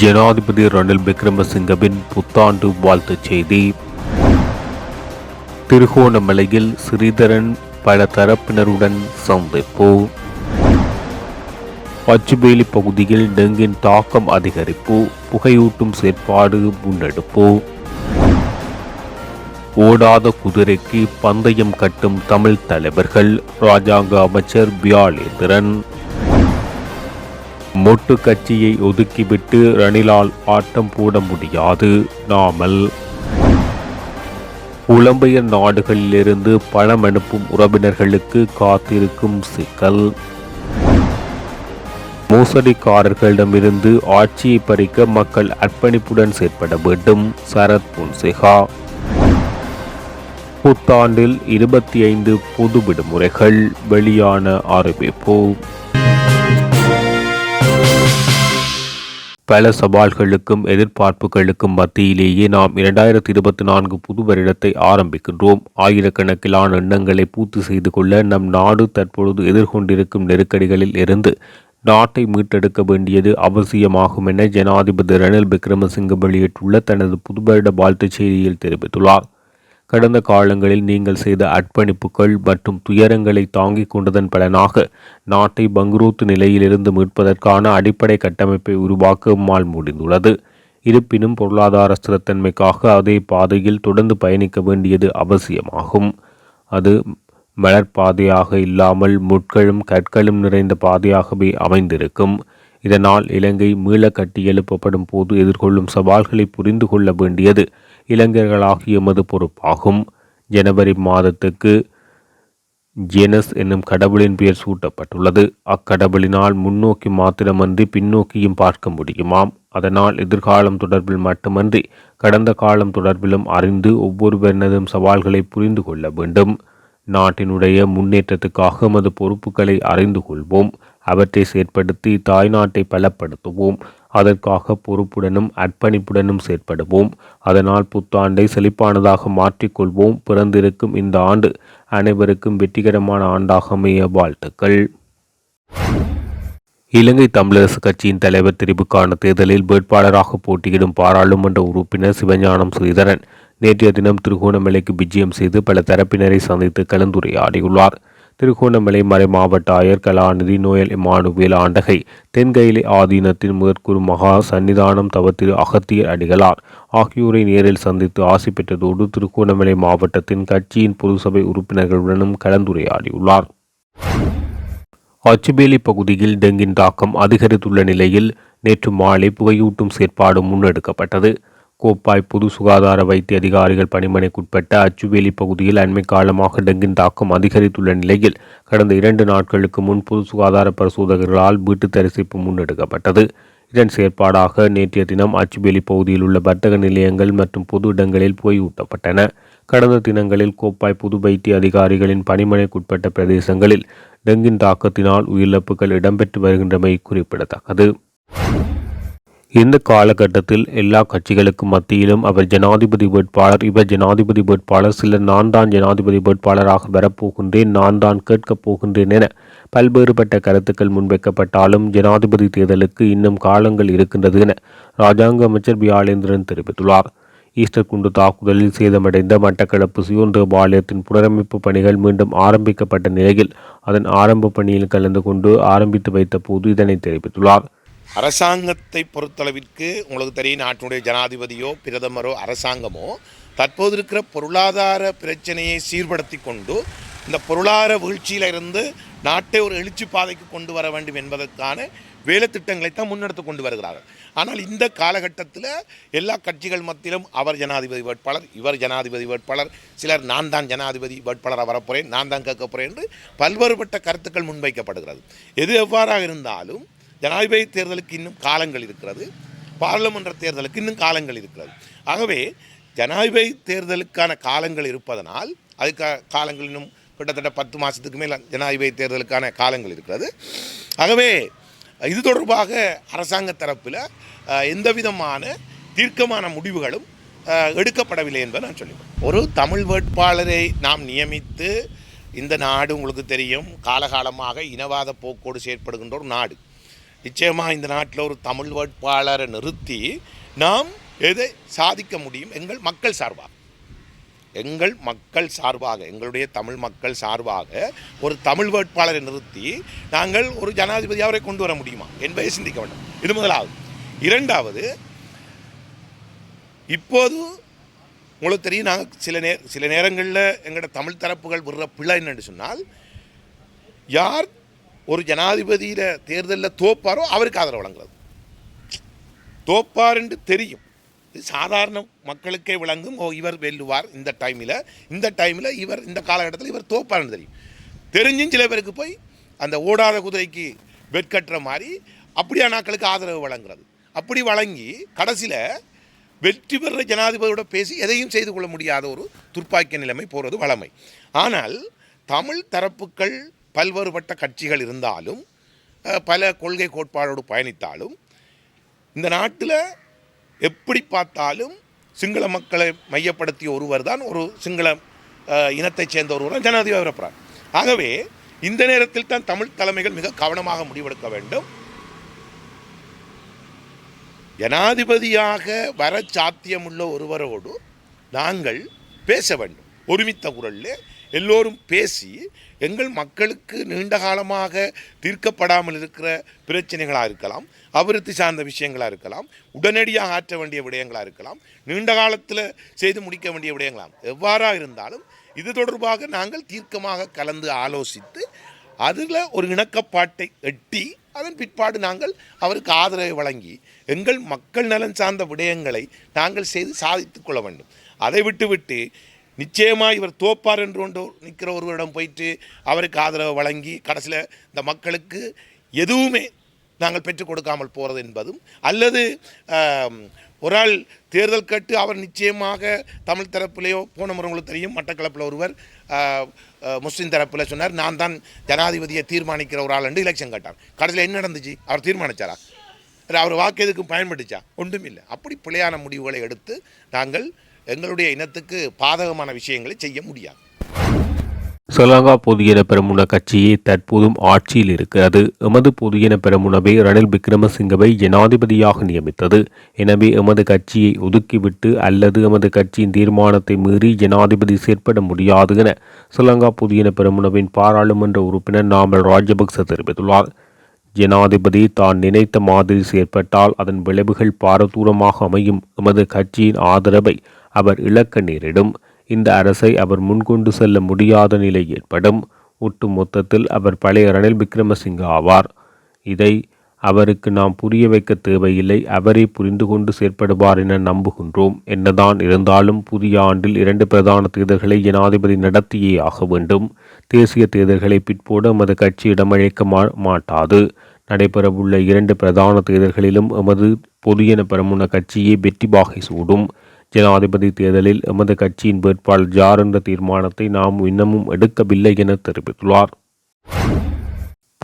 ஜனாதிபதி ரணில் விக்ரமசிங்கவின் புத்தாண்டு வாழ்த்துச் செய்தி. திருகோணமலையில் ஸ்ரீதரன் பல தரப்பினருடன் சந்திப்பு. பச்சுவேலி பகுதியில் டெங்கின் தாக்கம் அதிகரிப்பு புகையூட்டும் செயற்பாடு முன்னெடுப்பு. ஓடாத குதிரைக்கு பந்தயம் கட்டும் தமிழ் தலைவர்கள் ராஜாங்க அமைச்சர் வியாழேந்திரன். மொட்டு கட்சியை ஒதுக்கிவிட்டு ரணிலால் ஆட்டம் போட முடியாது. நாமல். புலம்பெயர் நாடுகளிலிருந்து பணம் அனுப்பும் உறவினர்களுக்கு காத்திருக்கும் சிக்கல். மோசடிக்காரர்களிடமிருந்து ஆட்சியை பறிக்க மக்கள் அர்ப்பணிப்புடன் செயற்பட வேண்டும். சரத் புன்சிகா. புத்தாண்டில் இருபத்தி ஐந்து பொது விடுமுறைகள் வெளியான அறிவிப்பு. பல சவால்களுக்கும் எதிர்பார்ப்புகளுக்கும் மத்தியிலேயே நாம் இரண்டாயிரத்தி இருபத்தி நான்கு புது வருடத்தை ஆரம்பிக்கின்றோம். ஆயிரக்கணக்கிலான எண்ணங்களை பூர்த்தி செய்து கொள்ள நம் நாடு தற்பொழுது எதிர்கொண்டிருக்கும் நெருக்கடிகளில் இருந்து நாட்டை மீட்டெடுக்க வேண்டியது அவசியமாகும் என ஜனாதிபதி ரணில் விக்ரமசிங்க வெளியிட்டுள்ள தனது புது வருட வாழ்த்துச் செய்தியில் தெரிவித்துள்ளார். கடந்த காலங்களில் நீங்கள் செய்த அர்ப்பணிப்புகள் மற்றும் துயரங்களை தாங்கிக் கொண்டதன் பலனாக நாட்டை பங்குரூத்து நிலையிலிருந்து மீட்பதற்கான அடிப்படை கட்டமைப்பை உருவாக்க உம்மால் முடிந்துள்ளது. இருப்பினும் பொருளாதார ஸ்திரத்தன்மைக்காக அதே பாதையில் தொடர்ந்து பயணிக்க வேண்டியது அவசியமாகும். அது மலர்பாதையாக இல்லாமல் முட்களும் கற்களும் நிறைந்த பாதையாகவே அமைந்திருக்கும். இதனால் இலங்கை மீள கட்டியெழுப்பப்படும் போது எதிர்கொள்ளும் சவால்களை புரிந்து கொள்ள வேண்டியது இளைஞர்களாகிய எமது பொறுப்பாகும். ஜனவரி மாதத்துக்கு ஜெனஸ் என்னும் கடவுளின் பெயர் சூட்டப்பட்டுள்ளது. அக்கடவுளினால் முன்னோக்கி மாத்திரமன்றி பின்னோக்கியும் பார்க்க முடியுமாம். அதனால் எதிர்காலம் தொடர்பில் மட்டுமன்றி கடந்த காலம் தொடர்பிலும் அறிந்து ஒவ்வொருவரினதும் சவால்களை புரிந்து கொள்ள வேண்டும். நாட்டினுடைய முன்னேற்றத்துக்காக எமது பொறுப்புகளை அறிந்து கொள்வோம். அவற்றை செயற்படுத்தி தாய்நாட்டை பலப்படுத்துவோம். அதற்காக பொறுப்புடனும் அர்ப்பணிப்புடனும் செயற்படுவோம். அதனால் புத்தாண்டை செழிப்பானதாக மாற்றிக்கொள்வோம். பிறந்திருக்கும் இந்த ஆண்டு அனைவருக்கும் வெற்றிகரமான ஆண்டாக அமைய வாழ்த்துக்கள். இலங்கை தமிழரசு கட்சியின் தலைவர் தெரிவுக்கான தேர்தலில் வேட்பாளராக போட்டியிடும் பாராளுமன்ற உறுப்பினர் சிவஞானம் ஸ்ரீதரன் நேற்றைய தினம் திருகோணமலைக்கு விஜயம் செய்து பல தரப்பினரை சந்தித்து கலந்துரையாடியுள்ளார். திருகோணமலை மறை மாவட்ட ஆயர் கலாநிதி நோயல் இமானுவேல் ஆண்டகை. தென்கையிலை ஆதீனத்தின் முதற்குரு மகா சன்னிதானம் தவத்திரு அகத்தியர் அடிகளார். ஆகியோரை நேரில் சந்தித்து ஆசி பெற்றதோடு திருகோணமலை மாவட்டத்தின் கட்சியின் பொதுசபை உறுப்பினர்களுடனும் கலந்துரையாடியுள்ளார். அச்சுபேலி பகுதியில் டெங்கின் தாக்கம் அதிகரித்துள்ள நிலையில் நேற்று மாலை புகையூட்டும் செயற்பாடு முன்னெடுக்கப்பட்டது. கோப்பாய் பொது சுகாதார வைத்திய அதிகாரிகள் பணிமனைக்குட்பட்ட அச்சுவேலி பகுதியில் அண்மை காலமாக டெங்கின் தாக்கம் அதிகரித்துள்ள நிலையில் கடந்த இரண்டு நாட்களுக்கு முன் பொது சுகாதார பரிசோதகர்களால் வீட்டு தரிசிப்பு முன்னெடுக்கப்பட்டது. இதன் செயற்பாடாக நேற்றைய தினம் அச்சுவேலி பகுதியில் உள்ள வர்த்தக நிலையங்கள் மற்றும் பொது இடங்களில் போய் ஊட்டப்பட்டன கடந்த தினங்களில் கோப்பாய் பொது வைத்திய அதிகாரிகளின் பணிமனைக்குட்பட்ட பிரதேசங்களில் டெங்கின் தாக்கத்தினால் உயிரிழப்புகள் இடம்பெற்று வருகின்றமை குறிப்பிடத்தக்கது. இந்த காலகட்டத்தில் எல்லா கட்சிகளுக்கும் மத்தியிலும் அவர் ஜனாதிபதி வேட்பாளர் இவர் ஜனாதிபதி வேட்பாளர் சிலர் நான் தான் ஜனாதிபதி வேட்பாளராக வரப்போகின்றேன் நான் தான் கேட்கப் போகின்றேன் என பல்வேறுபட்ட கருத்துக்கள் முன்வைக்கப்பட்டாலும் ஜனாதிபதி தேர்தலுக்கு இன்னும் காலங்கள் இருக்கின்றது என ராஜாங்க அமைச்சர் பியாலேந்திரன் தெரிவித்துள்ளார். ஈஸ்டர் குண்டு தாக்குதலில் சேதமடைந்த மட்டக்களப்பு சியோன் தேவாலயத்தின் புனரமைப்பு பணிகள் மீண்டும் ஆரம்பிக்கப்பட்ட நிலையில் அதன் ஆரம்ப பணியில் கலந்து கொண்டு ஆரம்பித்து வைத்த போது இதனை தெரிவித்துள்ளார். அரசாங்கத்தை பொறுத்தளவிற்கு உங்களுக்கு தெரியும் நாட்டினுடைய ஜனாதிபதியோ பிரதமரோ அரசாங்கமோ தற்போது இருக்கிற பொருளாதார பிரச்சனையை சீர்படுத்தி கொண்டு இந்த பொருளாதார வீழ்ச்சியிலிருந்து நாட்டை ஒரு எழுச்சி பாதைக்கு கொண்டு வர வேண்டும் என்பதற்கான வேலை திட்டங்களை தான் முன்னெடுத்து கொண்டு வருகிறார்கள். ஆனால் இந்த காலகட்டத்தில் எல்லா கட்சிகள் மத்தியிலும் அவர் ஜனாதிபதி வேட்பாளர் இவர் ஜனாதிபதி வேட்பாளர் சிலர் நான் தான் ஜனாதிபதி வேட்பாளராக வரப்போகிறேன் நான் தான் கேட்க போகிறேன் என்று பல்வேறுபட்ட கருத்துக்கள் முன்வைக்கப்படுகிறது. எது எவ்வாறாக இருந்தாலும் ஜனாதிபதி தேர்தலுக்கு இன்னும் காலங்கள் இருக்கிறது. பாராளுமன்ற தேர்தலுக்கு இன்னும் காலங்கள் இருக்கிறது. ஆகவே ஜனாதிபதி தேர்தலுக்கான காலங்கள் இருப்பதனால் அதுக்கு காலங்கள் இன்னும் கிட்டத்தட்ட பத்து மாதத்துக்கு மேல் ஜனாதிபதி தேர்தலுக்கான காலங்கள் இருக்கிறது. ஆகவே இது தொடர்பாக அரசாங்க தரப்பில் எந்த விதமான தீர்க்கமான முடிவுகளும் எடுக்கப்படவில்லை என்பதை நான் சொல்லுவேன் ஒரு தமிழ் வேட்பாளரை நாம் நியமித்து இந்த நாடு உங்களுக்கு தெரியும். காலகாலமாக இனவாத போக்கோடு செயற்படுகின்ற ஒரு நாடு. நிச்சயமாக இந்த நாட்டில் ஒரு தமிழ் வேட்பாளரை நிறுத்தி நாம் எதை சாதிக்க முடியும்? எங்கள் மக்கள் சார்பாக. எங்கள் மக்கள் சார்பாக எங்களுடைய தமிழ் மக்கள் சார்பாக ஒரு தமிழ் வேட்பாளரை நிறுத்தி நாங்கள் ஒரு ஜனாதிபதி அவரை கொண்டு வர முடியுமா என்பதை சிந்திக்க வேண்டும். இது முதலாவது. இரண்டாவது இப்போது உங்களுக்கு தெரியும் நாங்கள் சில நே சில நேரங்களில் எங்களோட தமிழ் தரப்புகள் விடுற பிள்ளை என்னென்னு சொன்னால் யார் ஒரு ஜனாதிபதியில் தேர்தலில் தோப்பாரோ அவருக்கு ஆதரவு வழங்குறது. தோப்பார் என்று தெரியும். இது சாதாரண மக்களுக்கே விளங்கும். ஓ இவர் வெல்லுவார் இந்த டைமில். இந்த டைமில் இவர் இந்த காலகட்டத்தில் இவர் தோப்பார்னு தெரியும். தெரிஞ்சும் சில பேருக்கு போய் அந்த ஓடாத குதிரைக்கு வெட்கட்டுற மாதிரி அப்படியான நாட்களுக்கு ஆதரவு வழங்குறது. அப்படி வழங்கி கடைசியில் வெற்றி பெற ஜனாதிபதியோட பேசி எதையும் செய்து கொள்ள முடியாத ஒரு துர்ப்பாக்கிய நிலைமை போகிறது வளமை ஆனால் தமிழ் தரப்புக்கள் பல்வேறுபட்ட கட்சிகள் இருந்தாலும் பல கொள்கை கோட்பாடோடு பயணித்தாலும் இந்த நாட்டில் எப்படி பார்த்தாலும் சிங்கள மக்களை மையப்படுத்திய ஒருவர் தான் ஒரு சிங்கள இனத்தைச் சேர்ந்த ஒருவர் தான் ஜனாதிபதி வரப்போகிறார் ஆகவே இந்த நேரத்தில் தான் தமிழ் தலைமைகள் மிக கவனமாக முடிவெடுக்க வேண்டும். ஜனாதிபதியாக வர சாத்தியமுள்ள ஒருவரோடு நாங்கள் பேச வேண்டும். ஒருமித்த குரலில் எல்லோரும் பேசி எங்கள் மக்களுக்கு நீண்ட காலமாக தீர்க்கப்படாமல் இருக்கிற பிரச்சனைகளாக இருக்கலாம் அபிவிருத்தி சார்ந்த விஷயங்களாக இருக்கலாம் உடனடியாக ஆற்ற வேண்டிய விடயங்களாக இருக்கலாம் நீண்ட காலத்தில் செய்து முடிக்க வேண்டிய விடயங்களாம். எவ்வாறாக இருந்தாலும் இது தொடர்பாக நாங்கள் தீர்க்கமாக கலந்து ஆலோசித்து அதில் ஒரு இணக்கப்பாட்டை எட்டி அதன் பிற்பாடு நாங்கள் அவருக்கு ஆதரவை வழங்கி எங்கள் மக்கள் நலன் சார்ந்த விடயங்களை நாங்கள் செய்து சாதித்து கொள்ள வேண்டும். அதை விட்டுவிட்டு நிச்சயமாக இவர் தோப்பார் என்று கொண்டு நிற்கிற ஒருவரிடம் போயிட்டு அவருக்கு ஆதரவு வழங்கி கடைசியில் இந்த மக்களுக்கு எதுவுமே நாங்கள் பெற்றுக் கொடுக்காமல் போகிறது என்பதும் அல்லது ஒரு ஆள் தேர்தல் கட்டு அவர் நிச்சயமாக தமிழ் தரப்பிலேயோ போன முறை உங்களுக்கு தெரியும் மட்டக்களப்பில் ஒருவர் முஸ்லீம் தரப்பில் சொன்னார் நான் தான் ஜனாதிபதியை தீர்மானிக்கிற ஒரு ஆள் என்று எலெக்ஷன் கேட்டார். கடைசியில் என்ன நடந்துச்சு? அவர் தீர்மானித்தாரா இல்லை அவர் வாக்கு எதுக்கும் பயன்பட்டுச்சா ஒன்றும் இல்லை. அப்படி பிழையான முடிவுகளை எடுத்து நாங்கள் எங்களுடைய இனத்துக்கு பாதகமான விஷயங்களை செய்ய முடியாது. ஸ்ரீலங்கா பொதுஜன பெரமுன கட்சியே தற்போதும் ஆட்சியில் இருக்கிறது. எமது பொதுஜன பெரமுனவை ரணில் விக்ரமசிங்கவை ஜனாதிபதியாக நியமித்தது. எனவே எமது கட்சியை ஒதுக்கிவிட்டு அல்லது எமது கட்சியின் தீர்மானத்தை மீறி ஜனாதிபதி செயற்பட முடியாது என ஸ்ரீலங்கா பொதுஜன பெரமுனவின் பாராளுமன்ற உறுப்பினர் நாமல் ராஜபக்ச தெரிவித்துள்ளார். ஜனாதிபதி தான் நினைத்த மாதிரி செயற்பட்டால் அதன் விளைவுகள் பாரதூரமாக அமையும். எமது கட்சியின் ஆதரவை அவர் இழக்க நேரிடும். இந்த அரசை அவர் முன்கொண்டு செல்ல முடியாத நிலை ஏற்படும். ஒட்டு மொத்தத்தில் அவர் பழைய ரணில் விக்ரமசிங்க ஆவார். இதை அவருக்கு நாம் புரிய வைக்க தேவையில்லை. அவரே புரிந்து கொண்டு செயற்படுவார் என நம்புகின்றோம். என்னதான் இருந்தாலும் புதிய ஆண்டில் இரண்டு பிரதான தேர்தல்களை ஜனாதிபதி நடத்தியே ஆக வேண்டும். தேசிய தேர்தல்களை பிற்போடு எமது கட்சி இடமழைக்க மா மாட்டாது. நடைபெறவுள்ள இரண்டு பிரதான தேர்தல்களிலும் எமது பொதுஜன பெரமுன கட்சியே வெற்றி பாகை சூடும். ஜனாதிபதி தேர்தலில் எமது கட்சியின் வேட்பாளர் ஜார் என்ற தீர்மானத்தை நாம் இன்னமும் எடுக்கவில்லை என தெரிவித்துள்ளார்.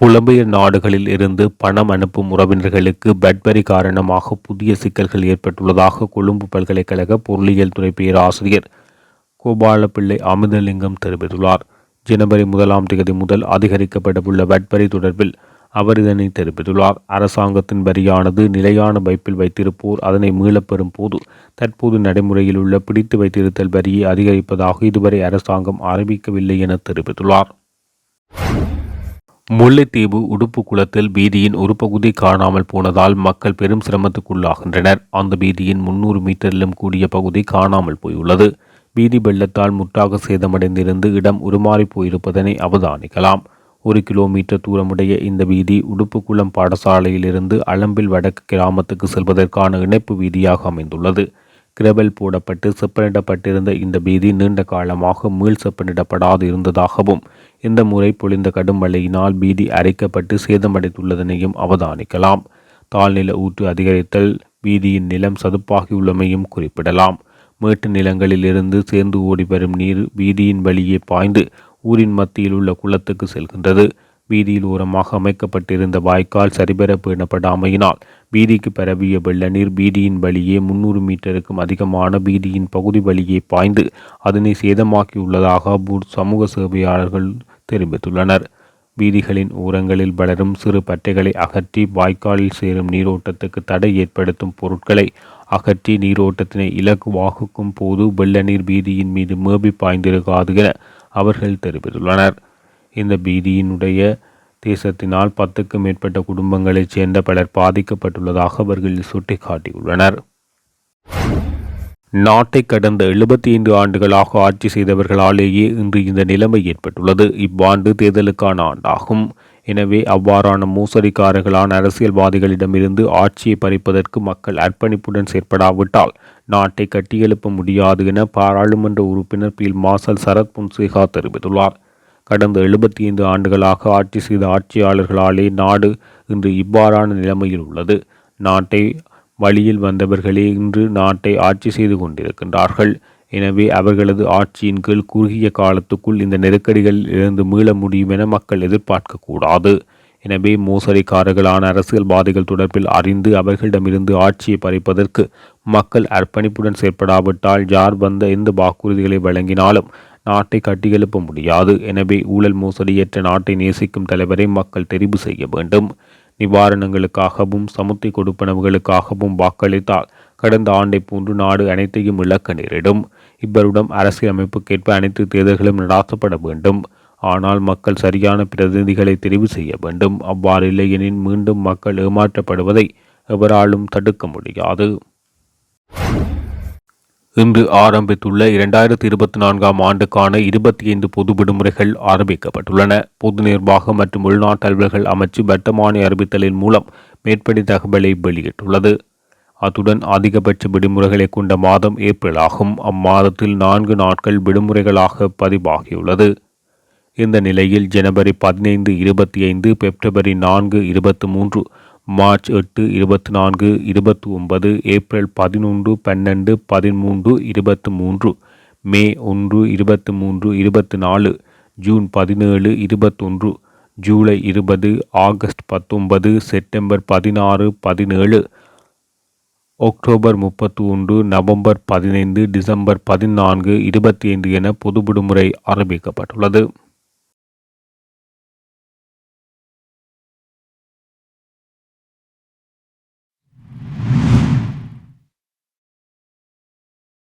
புலம்பெயர் நாடுகளில் இருந்து பணம் அனுப்பும் உறவினர்களுக்கு பட்பரி காரணமாக புதிய சிக்கல்கள் ஏற்பட்டுள்ளதாக கொழும்பு பல்கலைக்கழக பொருளியல் துறை பேராசிரியர் கோபாலப்பிள்ளை அமிர்தலிங்கம் தெரிவித்துள்ளார். ஜனவரி முதலாம் தேதி முதல் அதிகரிக்கப்படவுள்ள வட்வரி தொடர்பில் அவர் இதனை தெரிவித்துள்ளார். அரசாங்கத்தின் வரியானது நிலையான வைப்பில் வைத்திருப்போர் அதனை மீளப்பெறும் போது தற்போது நடைமுறையில் உள்ள பிடித்து வைத்திருத்தல் வரியை அதிகரிப்பதாக இதுவரை அரசாங்கம் அறிவிக்கவில்லை என தெரிவித்துள்ளார். முல்லைத்தீவு உடுப்பு குளத்தில் வீதியின் ஒரு பகுதி காணாமல் போனதால் மக்கள் பெரும் சிரமத்துக்குள்ளாகின்றனர். அந்த வீதியின் முன்னூறு மீட்டரிலும் கூடிய பகுதி காணாமல் போயுள்ளது. வீதி வெள்ளத்தால் முற்றாக சேதமடைந்திருந்து இடம் உருமாறி போயிருப்பதனை அவதானிக்கலாம். ஒரு கிலோமீட்டர் தூரமுடைய இந்த வீதி உடுப்புக்குளம் பாடசாலையிலிருந்து அளம்பில் வடக்கு கிராமத்துக்கு செல்வதற்கான இணைப்பு வீதியாக அமைந்துள்ளது. கிரபல் போடப்பட்டு செப்பனிடப்பட்டிருந்த இந்த வீதி நீண்ட காலமாக மீள் செப்பனிடப்படாது இருந்ததாகவும் இந்த முறை பொழிந்த கடும் மழையினால் வீதி அரைக்கப்பட்டு சேதமடைந்துள்ளதனையும் அவதானிக்கலாம். தாழ்நில ஊற்று அதிகரித்தல் வீதியின் நிலம் சதுப்பாகியுள்ளமையும் குறிப்பிடலாம். மேட்டு நிலங்களிலிருந்து சேர்ந்து ஓடி வரும் நீர் வீதியின் வழியே பாய்ந்து ஊரின் மத்தியில் உள்ள குளத்துக்கு செல்கின்றது. வீதியில் ஓரமாக அமைக்கப்பட்டிருந்த வாய்க்கால் சரிபெற பேணப்படாமையினால் வீதிக்கு பரவிய வெள்ள நீர் வீதியின் வழியே முன்னூறு மீட்டருக்கும் அதிகமான வீதியின் பகுதி வழியே பாய்ந்து அதனை சேதமாக்கியுள்ளதாக பூர் சமூக சேவையாளர்கள் தெரிவித்துள்ளனர். வீதிகளின் ஓரங்களில் வளரும் சிறு பட்டைகளை அகற்றி வாய்க்காலில் சேரும் நீரோட்டத்துக்கு தடை ஏற்படுத்தும் பொருட்களை அகற்றி நீரோட்டத்தினை இலக்கு வாகுக்கும் போது வெள்ள நீர் வீதியின் மீது மேபி பாய்ந்திருக்காது என அவர்கள் தெரிவித்துள்ளனர். இந்த பீதியினுடைய தேசத்தினால் பத்துக்கும் மேற்பட்ட குடும்பங்களைச் சேர்ந்த பலர் பாதிக்கப்பட்டுள்ளதாக அவர்கள் சுட்டிக்காட்டியுள்ளனர். நாட்டை கடந்த எழுபத்தி ஐந்து ஆண்டுகளாக ஆட்சி செய்தவர்களாலேயே இன்று இந்த நிலைமை ஏற்பட்டுள்ளது. இவ்வாண்டு தேர்தலுக்கான ஆண்டாகும். எனவே அவ்வாறான மோசடிக்காரர்களான அரசியல்வாதிகளிடமிருந்து ஆட்சியை பறிப்பதற்கு மக்கள் அர்ப்பணிப்புடன் செயற்படாவிட்டால் நாட்டை கட்டியெழுப்ப முடியாது என பாராளுமன்ற உறுப்பினர் பீல் மாசல் சரத் புன்சேகா தெரிவித்துள்ளார். கடந்த எழுபத்தி ஐந்து ஆண்டுகளாக ஆட்சி செய்த ஆட்சியாளர்களாலே நாடு இன்று இவ்வாறான நிலைமையில் உள்ளது. நாட்டை வழியில் வந்தவர்களே இன்று நாட்டை ஆட்சி செய்து கொண்டிருக்கின்றார்கள். எனவே அவர்களது ஆட்சியின் கீழ் குறுகிய காலத்துக்குள் இந்த நெருக்கடிகளில் இருந்து மீள முடியும் என மக்கள் எதிர்பார்க்கக்கூடாது. எனவே மோசடிக்காரர்களான அரசியல்வாதிகள் தொடர்பில் அறிந்து அவர்களிடமிருந்து ஆட்சியை பறிப்பதற்கு மக்கள் அர்ப்பணிப்புடன் செயற்படாவிட்டால் யார் வந்த எந்த வாக்குறுதிகளை வழங்கினாலும் நாட்டை கட்டியெழுப்ப முடியாது. எனவே ஊழல் மோசடியற்ற நாட்டை நேசிக்கும் தலைவரை மக்கள் தெரிவு செய்ய வேண்டும். நிவாரணங்களுக்காகவும் சமுத்தி கொடுப்பனவுகளுக்காகவும் வாக்களித்தால் கடந்த ஆண்டை போன்று நாடு அனைத்தையும் இழக்க நேரிடும். இவருடன் அரசியலமைப்புக்கேற்ப அனைத்து தேர்தல்களும் நடாத்தப்பட வேண்டும். ஆனால் மக்கள் சரியான பிரதிநிதிகளை தெரிவு செய்ய வேண்டும். அவ்வாறு இல்லையெனில் மீண்டும் மக்கள் ஏமாற்றப்படுவதை எவராலும் தடுக்க முடியாது. இன்று ஆரம்பித்துள்ள இரண்டாயிரத்தி இருபத்தி நான்காம் ஆண்டுக்கான இருபத்தி ஐந்து பொது விடுமுறைகள் ஆரம்பிக்கப்பட்டுள்ளன. பொது நிர்வாகம் மற்றும் உள்நாட்டு அலுவல்கள் அமைச்சு வட்டமானி அறிவித்தலின் மூலம் மேற்படி தகவலை வெளியிட்டுள்ளது. அத்துடன் அதிகபட்ச விடுமுறைகளை கொண்ட மாதம் ஏப்ரல் ஆகும். அம்மாதத்தில் நான்கு நாட்கள் விடுமுறைகளாக பதிவாகியுள்ளது. இந்த நிலையில் ஜனவரி பதினைந்து இருபத்தி ஐந்து பிப்ரவரி நான்கு இருபத்தி மூன்று மார்ச் எட்டு இருபத்தி நான்கு இருபத்தி ஒன்பது ஏப்ரல் பதினொன்று பன்னெண்டு பதிமூன்று இருபத்தி மூன்று மே ஒன்று இருபத்தி மூன்று இருபத்தி நாலு ஜூன் பதினேழு இருபத்தொன்று ஜூலை இருபது ஆகஸ்ட் பத்தொன்பது செப்டம்பர் பதினாறு பதினேழு அக்டோபர் முப்பத்தி ஒன்று நவம்பர் பதினைந்து டிசம்பர் பதினான்கு இருபத்தி ஐந்து என பொது விடுமுறை அறிவிக்கப்பட்டுள்ளது.